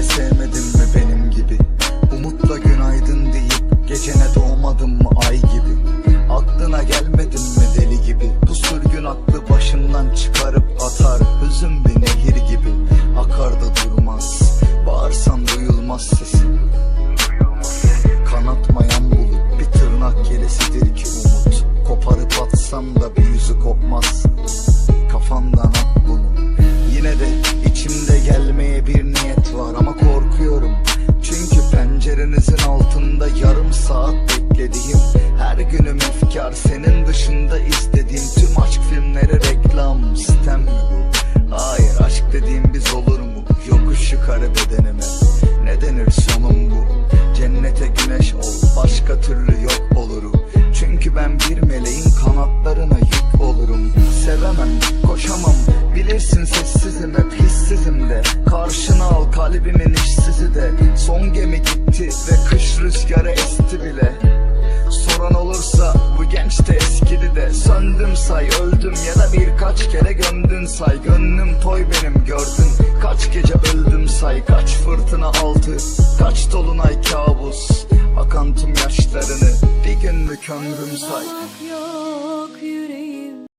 De sevmedin mi benim gibi? Umutla günaydın deyip Gecene doğmadın mı ay gibi? Aklına gelmedin mi deli gibi? Bu sürgün aklı başından çıkarıp atar Hüzün bir nehir gibi. Akar da durmaz Bağırsan duyulmaz sesin. Kanatmayan bulut bir tırnak gerisidir ki umut. Koparıp atsam da bir yüzü kopmaz. Kafandan saat beklediğim Her günüm efkar senin dışında izlediğim Tüm aşk filmleri reklam sistem mi bu? Hayır aşk dediğim biz olur mu? Yokuş yukarı bedenime Ne denir sonum bu? Cennete güneş ol başka türlü yok olurum Çünkü ben bir meleğin kanatlarına yük olurum Sevemem koşamam bilirsin sessizim hep hissizim de Karşına al kalbimin işsizi de Son gemi rüzgarı esti bile. Soran olursa bu genç de eskidi de. Söndüm say öldüm ya da birkaç kere gömdün say. Gönlüm toy benim gördün. Kaç gece öldüm say. Kaç fırtına altı Kaç dolunay kabus. Akan tüm yaşlarını Bir günlük ömrüm say? Yok yok